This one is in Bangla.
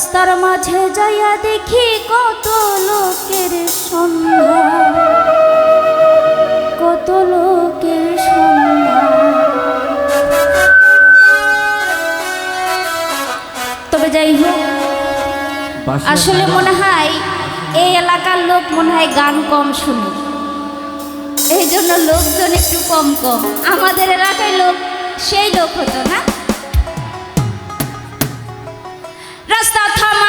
রাস্তার মাঝে যাইয়া দেখি কত লোকের সন্ধ্যা কত লোকের সন্ধ্যা তবে যাই হোক আসলে মনে হয় এই এলাকার লোক মনে হয় গান কম শুনে। এই জন্য লোকজন একটু কম কম। আমাদের এলাকায় লোক সেই লোক হতো না? রাস্তা থাম